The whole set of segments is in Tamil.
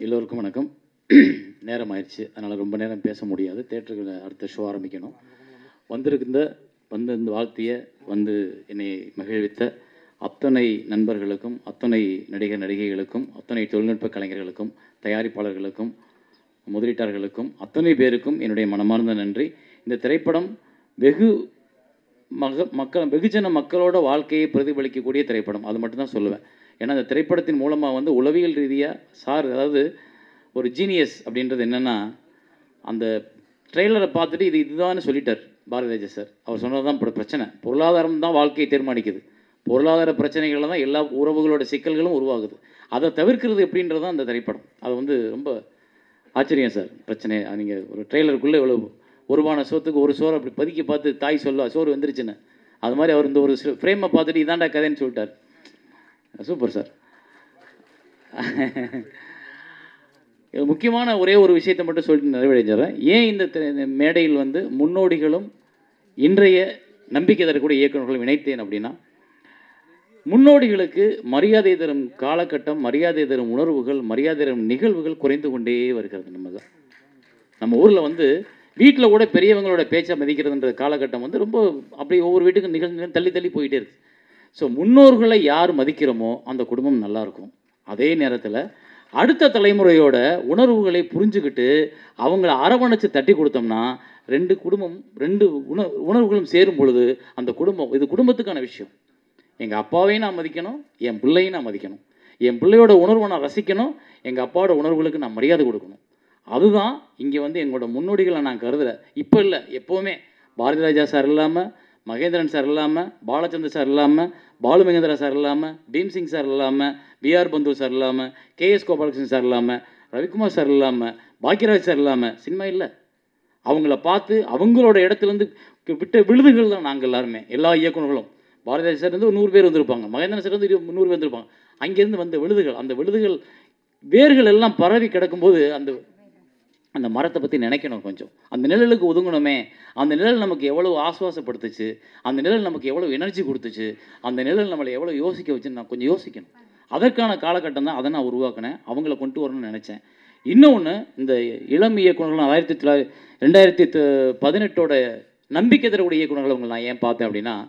எல்லோருக்கும் வணக்கம். நேரம் ஆயிடுச்சு அதனால் ரொம்ப நேரம் பேச முடியாது. தேட்டருக்கு அடுத்த ஷோ ஆரம்பிக்கணும். வந்திருக்கிற வந்து இந்த வாழ்த்திய வந்து என்னை மகிழ்வித்த அத்தனை நண்பர்களுக்கும் அத்தனை நடிகர் நடிகைகளுக்கும் அத்தனை தொழில்நுட்ப கலைஞர்களுக்கும் தயாரிப்பாளர்களுக்கும் முதலீட்டாளர்களுக்கும் அத்தனை பேருக்கும் என்னுடைய மனமார்ந்த நன்றி. இந்த திரைப்படம் வெகு மக மக்கள் வெகுஜன மக்களோட வாழ்க்கையை பிரதிபலிக்கக்கூடிய திரைப்படம். அது மட்டும்தான் சொல்லுவேன். ஏன்னா அந்த திரைப்படத்தின் மூலமாக வந்து உளவியல் ரீதியாக சார் அதாவது ஒரு ஜீனியஸ் அப்படின்றது என்னென்னா அந்த ட்ரெய்லரை பார்த்துட்டு இது இதுதான்னு சொல்லிட்டார் பாரதிராஜா சார். அவர் சொன்னது தான் பிரச்சனை. பொருளாதாரம் தான் வாழ்க்கையை தீர்மானிக்குது. பொருளாதார பிரச்சனைகளில் தான் எல்லா உறவுகளோட சிக்கல்களும் உருவாகுது. அதை தவிர்க்கிறது எப்படின்றது தான் அந்த திரைப்படம். அது வந்து ரொம்ப ஆச்சரியம் சார். பிரச்சனை நீங்கள் ஒரு ட்ரெய்லருக்குள்ளே இவ்வளோ ஒருவான சோத்துக்கு ஒரு சோறு அப்படி பதுக்கி பார்த்து தாய் சொல்லுவா சோறு வந்துருச்சுன்னு. அது மாதிரி அவர் இந்த ஒரு ஃப்ரேமை பார்த்துட்டு இதாண்டா கதைன்னு சொல்லிட்டார். Super sir. முக்கியமான ஒரே ஒரு விஷயத்தை மட்டும் சொல்லிட்டு நிறைவடைஞ்சிடறேன் ஏன் இந்த மேடையில் வந்து முன்னோடிகளும் இன்றைய நம்பிக்கை தரக்கூடிய இயக்குநர்களும் இணைத்தேன் அப்படின்னா முன்னோடிகளுக்கு மரியாதை தரும் காலகட்டம் மரியாதை தரும் உணர்வுகள் மரியாதை தரும் நிகழ்வுகள் குறைந்து கொண்டே வருகிறது நமக்கு நம்ம ஊரில் வந்து வீட்டில் கூட பெரியவங்களோட பேச்சை மதிக்கிறதுன்ற காலகட்டம் வந்து ரொம்ப அப்படி ஒவ்வொரு வீட்டுக்கும் நிகழ்ந்து தள்ளி தள்ளி போயிட்டே இருக்குது ஸோ முன்னோர்களை யார் மதிக்கிறோமோ அந்த குடும்பம் நல்லாயிருக்கும் அதே நேரத்தில் அடுத்த தலைமுறையோட உணர்வுகளை புரிஞ்சுக்கிட்டு அவங்கள அரவணைச்சு தட்டி கொடுத்தோம்னா ரெண்டு குடும்பம் ரெண்டு உண உணர்வுகளும் சேரும் பொழுது அந்த குடும்பம் இது குடும்பத்துக்கான விஷயம். எங்கள் அப்பாவையும் நான் மதிக்கணும் என் பிள்ளையும் நான் மதிக்கணும். என் பிள்ளையோட உணர்வை நான் ரசிக்கணும் எங்கள் அப்பாவோட உணர்வுகளுக்கு நான் மரியாதை கொடுக்கணும். அதுதான் இங்கே வந்து எங்களோட முன்னோடிகளை நான் கருதுகிறேன் இப்போ இல்லை எப்போவுமே பாரதிராஜா சார் இல்லாமல் மகேந்திரன் சார் இல்லாமல் பாலச்சந்தர் சார் இல்லாமல் பாலு மகேந்திரா சார் இல்லாமல் பீம்சிங் சார் இல்லாமல் பிஆர் பந்து சார் இல்லாமல் கேஎஸ் கோபாலகிருஷ்ணன் சார் இல்லாமல் ரவிக்குமார் சார் இல்லாமல் பாக்யராஜ் சார் இல்லாமல் சினிமா இல்லை. அவங்கள பார்த்து அவங்களோட இடத்துலேருந்து விட்ட விழுதுகள் தான் நாங்கள் எல்லாருமே எல்லா இயக்குனர்களும் பாரதிராஜ் சார் இருந்து ஒரு நூறு பேர் வந்திருப்பாங்க மகேந்திரன் சார் வந்து நூறு பேர் வந்திருப்பாங்க. அங்கேருந்து வந்த விழுதுகள் அந்த விழுதுகள் வேர்கள் எல்லாம் பரவி கிடக்கும்போது அந்த அந்த மரத்தை பற்றி நினைக்கணும் கொஞ்சம். அந்த நிழலுக்கு ஒதுங்கணுமே. அந்த நிழல் நமக்கு எவ்வளோ ஆசுவாசப்படுத்துச்சு? அந்த நிழல் நமக்கு எவ்வளோ எனர்ஜி கொடுத்துச்சு? அந்த நிழல் நம்மளை எவ்வளோ யோசிக்க வச்சுன்னு நான் கொஞ்சம் யோசிக்கணும். அதற்கான காலகட்டம் தான் அதை நான் உருவாக்கினேன். அவங்கள கொண்டு வரணும்னு நினச்சேன். இன்னொன்று இந்த இளம் இயக்குனர்கள் ஆயிரத்தி தொள்ளாயிரத்தி ரெண்டாயிரத்தி த- பதினெட்டோட நம்பிக்கை தரக்கூடிய இயக்குநர்கள் அவங்களை நான் ஏன் பார்த்தேன் அப்படின்னா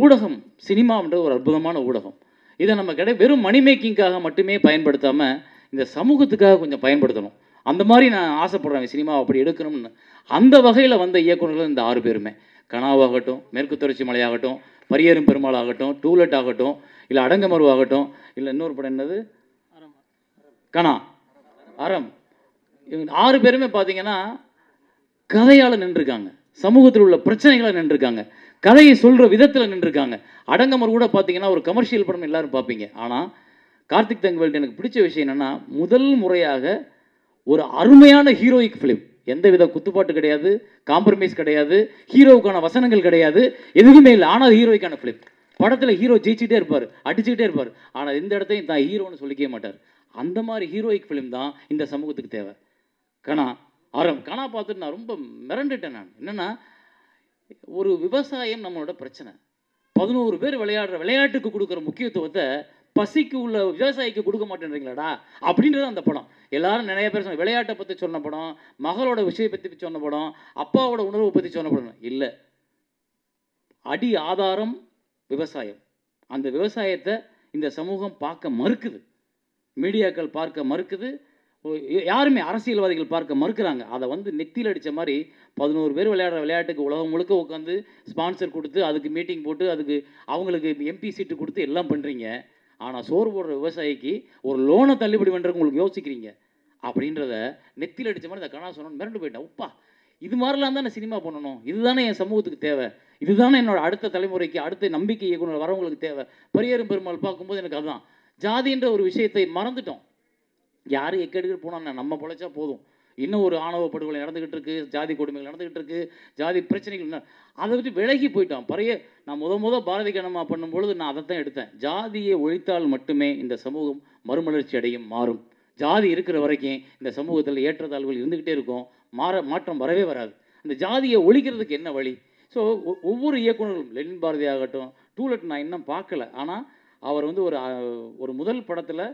ஊடகம் சினிமான்ற ஒரு அற்புதமான ஊடகம். இதை நம்ம கிடை வெறும் மணி மேக்கிங்காக மட்டுமே பயன்படுத்தாமல் இந்த சமூகத்துக்காக கொஞ்சம் பயன்படுத்தணும். அந்த மாதிரி நான் ஆசைப்படுறேன் சினிமாவை அப்படி எடுக்கணும்னு. அந்த வகையில் வந்த இயக்குனர்கள் இந்த ஆறு பேருமே. கனாவாகட்டும் மேற்கு தொடர்ச்சி மலையாகட்டும் பரியேறும் பெருமாள் ஆகட்டும் டூலெட் ஆகட்டும் இல்லை அடங்கமரு ஆகட்டும் இல்லை இன்னொரு படம் என்னது? கனா. அறம். ஆறு பேருமே பார்த்தீங்கன்னா கதையால் நின்றுருக்காங்க. சமூகத்தில் உள்ள பிரச்சனைகளை நின்றுருக்காங்க. கதையை சொல்கிற விதத்தில் நின்றுருக்காங்க. அடங்கமர் கூட பார்த்தீங்கன்னா ஒரு கமர்ஷியல் படம் எல்லாரும் பார்ப்பீங்க ஆனால் கார்த்திக் தங்கவேல்ட்டு எனக்கு பிடிச்ச விஷயம் என்னென்னா முதல் முறையாக ஒரு அருமையான ஹீரோயிக் ஃபிலிம் எந்தவித குத்துப்பாட்டு கிடையாது காம்ப்ரமைஸ் கிடையாது ஹீரோவுக்கான வசனங்கள் கிடையாது எதுவுமே இல்லை. ஆனால் ஹீரோய்க்கான ஃபிலிம் படத்தில் ஹீரோ ஜெயிச்சுட்டே இருப்பார் அடிச்சுக்கிட்டே இருப்பார். ஆனால் இந்த இடத்தையும் தான் ஹீரோன்னு சொல்லிக்கவே மாட்டார். அந்த மாதிரி ஹீரோயிக் ஃபிலிம் தான் இந்த சமூகத்துக்கு தேவை. கணா அறம். கணா பார்த்துட்டு நான் ரொம்ப மிரண்டுட்டேன் நான். என்னென்னா ஒரு விவசாயம் நம்மளோட பிரச்சனை. பதினோரு பேர் விளையாடுற விளையாட்டுக்கு கொடுக்குற முக்கியத்துவத்தை பசிக்கு உள்ள விவசாயிக்கு கொடுக்க மாட்டேன்றீங்களாடா அப்படின்றது அந்த படம். எல்லாரும் நிறைய பேர் சொன்ன விளையாட்டை பற்றி சொன்ன படம் மகளோட விஷயம் பற்றி சொன்ன படம் அப்பாவோட உணர்வை பற்றி சொன்ன படம். இல்லை. அடி ஆதாரம் விவசாயம். அந்த விவசாயத்தை இந்த சமூகம் பார்க்க மறுக்குது. மீடியாக்கள் பார்க்க மறுக்குது. யாருமே அரசியல்வாதிகள் பார்க்க மறுக்கிறாங்க. அதை வந்து நெத்தியில் அடித்த மாதிரி பதினோரு பேர் விளையாடுற விளையாட்டுக்கு உலகம் முழுக்க உட்காந்து ஸ்பான்சர் கொடுத்து அதுக்கு மீட்டிங் போட்டு அதுக்கு அவங்களுக்கு எம்பி சீட்டு கொடுத்து எல்லாம் பண்ணுறீங்க ஆனால் சோறு போடுற விவசாயிக்கு ஒரு லோனை தள்ளுபடி பண்ணுறது உங்களுக்கு யோசிக்கிறீங்க? அப்படின்றத நெத்தியில் அடித்த மாதிரி இந்த கணா சொன்னு மிரண்டு போயிட்டேன். உப்பா இது மாதிரிலாம் தானே சினிமா பண்ணணும்? இதுதானே என் சமூகத்துக்கு தேவை. இதுதானே என்னோட அடுத்த தலைமுறைக்கு அடுத்த நம்பிக்கை இயக்குனர் வரவங்களுக்கு தேவை. பெரியரும் பெருமாள் பார்க்கும்போது எனக்கு அதுதான் ஜாதின்ற ஒரு விஷயத்தை மறந்துட்டோம். யார் எக்கெடுக்கிட்டு போனால் நம்ம பொழைச்சா போதும். இன்னும் ஒரு ஆணவ படுகொலை நடந்துகிட்டு இருக்கு ஜாதி கொடுமைகள் நடந்துகிட்டு இருக்கு ஜாதி பிரச்சனைகள் அதை பற்றி விலகி போயிட்டோம். பறைய நான் முத முத பாரதி கணமா பண்ணும்பொழுது நான் அதை தான் எடுத்தேன். ஜாதியை ஒழித்தால் மட்டுமே இந்த சமூகம் மறுமலர்ச்சி அடையும் மாறும். ஜாதி இருக்கிற வரைக்கும் இந்த சமூகத்தில் ஏற்றத்தாழ்வுகள் இருந்துக்கிட்டே இருக்கும். மாற மாற்றம் வரவே வராது. அந்த ஜாதியை ஒழிக்கிறதுக்கு என்ன வழி? ஸோ ஒவ்வொரு இயக்குநர்களும் லெனின் பாரதி ஆகட்டும் டூலெட் நான் இன்னும் பார்க்கல. ஆனால் அவர் வந்து ஒரு ஒரு முதல் படத்தில்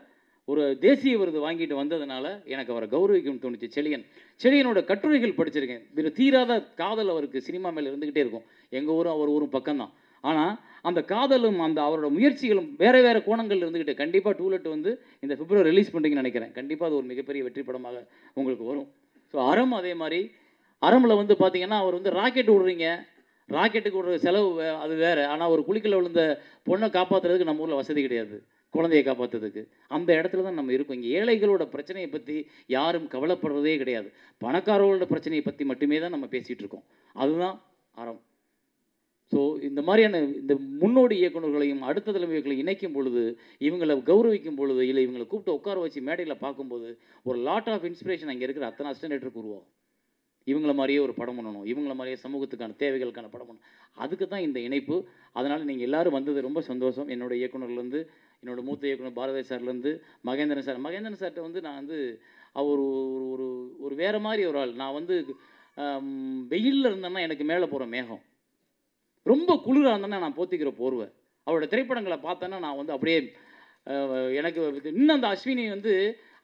ஒரு தேசிய விருது வாங்கிட்டு வந்ததுனால எனக்கு அவரை கௌரவிக்கும் தோணுச்சு. செழியன். செழியனோட கட்டுரைகள் படிச்சிருக்கேன். வேறு தீராத காதல் அவருக்கு சினிமா மேலே இருந்துக்கிட்டே இருக்கும். எங்கள் ஊரும் அவர் ஊரும் பக்கம்தான். ஆனால் அந்த காதலும் அந்த அவரோட முயற்சிகளும் வேறு வேறு கோணங்கள் இருந்துக்கிட்டு கண்டிப்பாக டூலெட் வந்து இந்த பிப்ரவரி ரிலீஸ் பண்ணுறீங்கன்னு நினைக்கிறேன். கண்டிப்பாக அது ஒரு மிகப்பெரிய வெற்றி படமாக உங்களுக்கு வரும். ஸோ அறம் அதே மாதிரி அறமில் வந்து பார்த்தீங்கன்னா அவர் வந்து ராக்கெட் விடுறீங்க. ராக்கெட்டுக்கு விடுற செலவு வே- அது வேறு. ஆனால் ஒரு குளிக்கல விழுந்த பொண்ணை காப்பாற்றுறதுக்கு நம்ம ஊரில் வசதி கிடையாது. குழந்தையை காப்பாற்றுறதுக்கு அந்த இடத்துல தான் நம்ம இருக்கோம். இங்கே ஏழைகளோட பிரச்சனையை பற்றி யாரும் கவலைப்படுறதே கிடையாது. பணக்காரர்களோட பிரச்சனையை பற்றி மட்டுமே தான் நம்ம பேசிகிட்டு இருக்கோம். அதுதான் அறம். ஸோ இந்த மாதிரியான இந்த முன்னோடி இயக்குனர்களையும் அடுத்த தலைமைகளையும் இணைக்கும் பொழுது இவங்களை கௌரவிக்கும் பொழுது இல்லை இவங்களை கூப்பிட்டு உட்கார வச்சு மேடையில் பார்க்கும்போது ஒரு லாட் ஆஃப் இன்ஸ்பிரேஷன் அங்கே இருக்கிற அத்தனை அஸ்டனேட்டருக்கு உருவாகும். இவங்கள மாதிரியே ஒரு படம் பண்ணணும். இவங்கள மாதிரியே சமூகத்துக்கான தேவைகளுக்கான படம் பண்ணணும். அதுக்கு தான் இந்த இணைப்பு. அதனால் நீங்கள் எல்லாரும் வந்தது ரொம்ப சந்தோஷம். என்னோடய இயக்குநர்லேருந்து என்னோடய மூத்த இயக்குனர் பாரதி சார்லேருந்து மகேந்திரன் சார். மகேந்திரன் சார்கிட்ட வந்து நான் வந்து அவர் ஒரு ஒரு ஒரு வேறு மாதிரி ஒரு ஆள். நான் வந்து வெயிலில் இருந்தேன்னா எனக்கு மேலே போகிற மேகம். ரொம்ப குளிராக இருந்தேன்னா நான் போத்திக்கிற போர்வை. அவரோட திரைப்படங்களை பார்த்தேன்னா நான் வந்து அப்படியே எனக்கு இன்னும் அந்த அஸ்வினி வந்து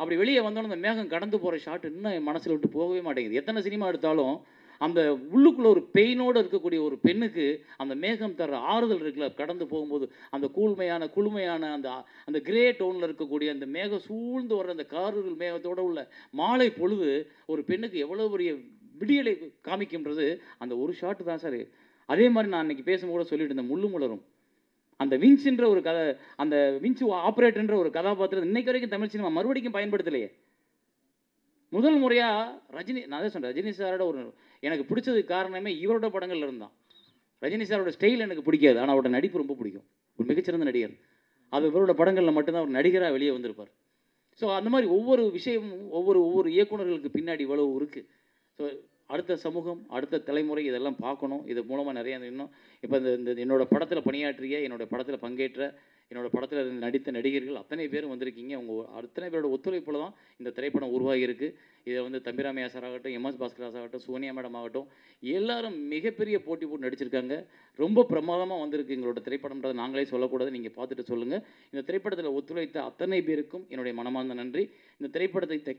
அப்படி வெளியே வந்தோன்னே அந்த மேகம் கடந்து போகிற ஷாட் இன்னும் என் மனசில் விட்டு போகவே மாட்டேங்குது. எத்தனை சினிமா எடுத்தாலும் அந்த உள்ளுக்குள்ளே ஒரு பெயினோடு இருக்கக்கூடிய ஒரு பெண்ணுக்கு அந்த மேகம் தர ஆறுதல் இருக்குல்ல கடந்து போகும்போது அந்த கூழ்மையான குளுமையான அந்த அந்த கிரே டோனில் இருக்கக்கூடிய அந்த மேகம் சூழ்ந்து வர்ற அந்த கார்கள் மேகத்தோட உள்ள மாலை பொழுது ஒரு பெண்ணுக்கு எவ்வளோ பெரிய விடியலை காமிக்கின்றது அந்த ஒரு ஷாட்டு தான் சார் அதே மாதிரி நான் அன்னைக்கு பேசும்போது சொல்லிட்டு இருந்தேன் முள்ளு முளரும். அந்த விஞ்சுன்ற ஒரு கதை அந்த விஞ்சு ஆப்ரேட்டர்ன்ற ஒரு கதாபாத்திரம் இன்னைக்கு வரைக்கும் தமிழ் சினிமா மறுபடியும் பயன்படுத்தலையே. முதல் முறையாக ரஜினி நான் தான் சொல்கிறேன் ரஜினி சாரோட ஒரு எனக்கு பிடிச்சதுக்கு காரணமே இவரோட படங்கள்ல இருந்தான். ரஜினி சாரோட ஸ்டைல் எனக்கு பிடிக்காது. ஆனால் அவரோட நடிப்பு ரொம்ப பிடிக்கும். ஒரு மிகச்சிறந்த நடிகர். அது இவரோட படங்களில் மட்டும்தான் அவர் நடிகராக வெளியே வந்திருப்பார். ஸோ அந்த மாதிரி ஒவ்வொரு விஷயமும் ஒவ்வொரு ஒவ்வொரு இயக்குனர்களுக்கு பின்னாடி இவ்வளவு இருக்குது ஸோ அடுத்த சமூகம் அடுத்த தலைமுறை இதெல்லாம் பார்க்கணும். இது மூலமாக நிறைய இன்னும் இப்போ இந்த இந்த என்னோடய படத்தில் பணியாற்றிய என்னோடய படத்தில் பங்கேற்ற என்னோடய படத்தில் நடித்த நடிகர்கள் அத்தனை பேரும் வந்திருக்கீங்க. உங்கள் அத்தனை பேரோட ஒத்துழைப்பில் தான் இந்த திரைப்படம் உருவாகியிருக்கு. இதை வந்து தம்பிராமையா சார் ஆகட்டும் எம்எஸ் பாஸ்கராஸ் ஆகட்டும் சோனியா மேடம் ஆகட்டும் எல்லாரும் மிகப்பெரிய போட்டி போட்டு நடிச்சிருக்காங்க. ரொம்ப பிரமாதமாக வந்திருக்கு எங்களோட திரைப்படம்ன்றதை. நாங்களே சொல்லக்கூடாது நீங்கள் பார்த்துட்டு சொல்லுங்கள் இந்த திரைப்படத்தில் ஒத்துழைத்த அத்தனை பேருக்கும் என்னுடைய மனமார்ந்த நன்றி. இந்த திரைப்படத்தை த-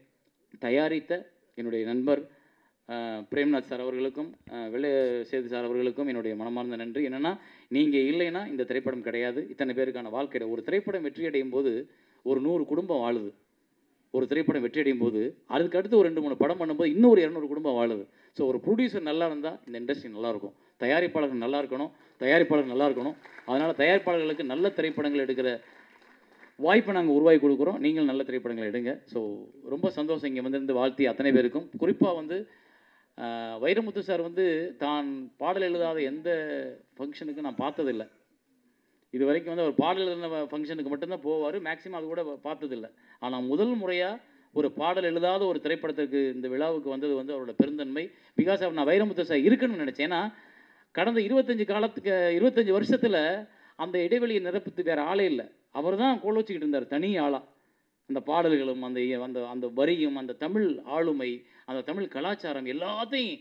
தயாரித்த என்னுடைய நண்பர் பிரேம்நாத் சார் அவர்களுக்கும் வெள்ளை சேது சார் அவர்களுக்கும் என்னுடைய மனமார்ந்த நன்றி. என்னென்னா நீங்கள் இல்லைன்னா இந்த திரைப்படம் கிடையாது. இத்தனை பேருக்கான வாழ்க்கை ஒரு திரைப்படம் வெற்றி அடையும் போது ஒரு நூறு குடும்பம் வாழுது. ஒரு திரைப்படம் வெற்றியடையும் போது அதுக்கு அடுத்து ஒரு ரெண்டு மூணு படம் பண்ணும்போது இன்னும் ஒரு இரநூறு குடும்பம் வாழுது. ஸோ ஒரு ப்ரொடியூசர் நல்லா இருந்தால் இந்த இண்டஸ்ட்ரி நல்லாயிருக்கும். தயாரிப்பாளர்கள் நல்லா இருக்கணும். தயாரிப்பாளர் நல்லா இருக்கணும். அதனால் தயாரிப்பாளர்களுக்கு நல்ல திரைப்படங்கள் எடுக்கிற வாய்ப்பை நாங்கள் உருவாக்கி கொடுக்குறோம். நீங்கள் நல்ல திரைப்படங்களை எடுங்க. ஸோ ரொம்ப சந்தோஷம் இங்கே வந்திருந்து வாழ்த்தி அத்தனை பேருக்கும். குறிப்பாக வந்து வைரமுத்து சார் வந்து தான் பாடல் எழுதாத எந்த ஃபங்க்ஷனுக்கும் நான் பார்த்ததில்லை. இது வரைக்கும் வந்து அவர் பாடல் எழுதின ஃபங்க்ஷனுக்கு மட்டும்தான் போவார் மேக்ஸிமம் அது கூட பார்த்ததில்லை. ஆனால் முதல் முறையாக ஒரு பாடல் எழுதாத ஒரு திரைப்படத்திற்கு இந்த விழாவுக்கு வந்தது வந்து அவரோட பெருந்தன்மை. பிகாஸ் அவர் நான் வைரமுத்து சார் இருக்கணும்னு நினச்சேன். ஏன்னா கடந்த இருபத்தஞ்சு காலத்துக்கு இருபத்தஞ்சு வருஷத்தில் அந்த இடைவெளியை நிரப்புத்து வேறு ஆளே இல்லை. அவர் தான் கோல் வச்சுக்கிட்டு இருந்தார் தனி ஆளாக அந்த பாடல்களும் அந்த அந்த அந்த வரியும் அந்த தமிழ் ஆளுமை அந்த தமிழ் கலாச்சாரம் எல்லாத்தையும்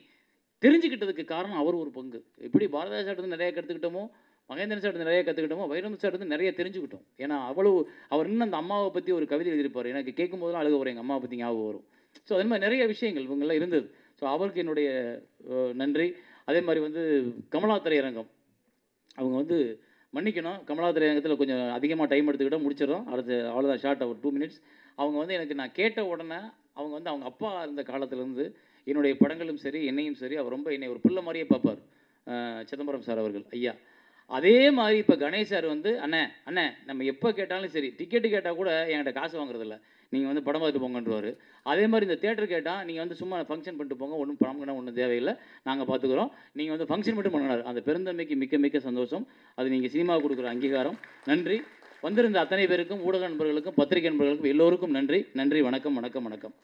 தெரிஞ்சுக்கிட்டதுக்கு காரணம் அவர் ஒரு பங்கு. எப்படி பாரதிய சாட்டத்தை நிறைய கற்றுக்கிட்டோமோ மகேந்திரன் சார்ட்டு நிறைய கற்றுக்கிட்டோமோ வைரமுத்து சார்ட்டு நிறைய தெரிஞ்சுக்கிட்டோம். ஏன்னா அவ்வளவு அவர் இன்னும் அந்த அம்மாவை பற்றி ஒரு கவிதை எழுதியிருப்பார். எனக்கு கேட்கும் போதெல்லாம் அழுக வரும் எங்கள் அம்மாவை பற்றி ஞாபகம் வரும். ஸோ அதே மாதிரி நிறைய விஷயங்கள் இவங்கெல்லாம் இருந்தது. ஸோ அவருக்கு என்னுடைய நன்றி. அதே மாதிரி வந்து கமலா திரையரங்கம் அவங்க வந்து மன்னிக்கணும். கமலா திரையரங்கத்தில் கொஞ்சம் அதிகமாக டைம் எடுத்துக்கிட்டால் முடிச்சிடும் அடுத்து அவ்வளோதான் ஷார்ட் ஒரு டூ மினிட்ஸ் அவங்க வந்து எனக்கு நான் கேட்ட உடனே அவங்க வந்து அவங்க அப்பா இருந்த காலத்துலேருந்து என்னுடைய படங்களும் சரி என்னையும் சரி அவர் ரொம்ப என்னை ஒரு பிள்ளை மாதிரியே பார்ப்பார். சிதம்பரம் சார் அவர்கள் ஐயா. அதே மாதிரி இப்போ கணேஷ் சார் வந்து அண்ணே அண்ணே நம்ம எப்போ கேட்டாலும் சரி டிக்கெட்டு கேட்டால் கூட என்கிட்ட காசு வாங்குறதில்ல. நீங்கள் வந்து படம் பார்த்துட்டு போங்கன்றவாரு. அதே மாதிரி இந்த தேட்டர் கேட்டால் நீங்கள் வந்து சும்மா ஃபங்க்ஷன் பண்ணிட்டு போங்க ஒன்றும் பணம் கணம் ஒன்றும் தேவையில்லை. நாங்கள் பார்த்துக்குறோம். நீங்கள் வந்து ஃபங்க்ஷன் மட்டும் பண்ணினார். அந்த பெருந்தன்மைக்கு மிக்க மிக்க சந்தோஷம். அது நீங்கள் சினிமா கொடுக்குற அங்கீகாரம். நன்றி. வந்திருந்த அத்தனை பேருக்கும் ஊடக நண்பர்களுக்கும் பத்திரிகை நண்பர்களுக்கும் எல்லோருக்கும் நன்றி. நன்றி. வணக்கம் வணக்கம் வணக்கம்.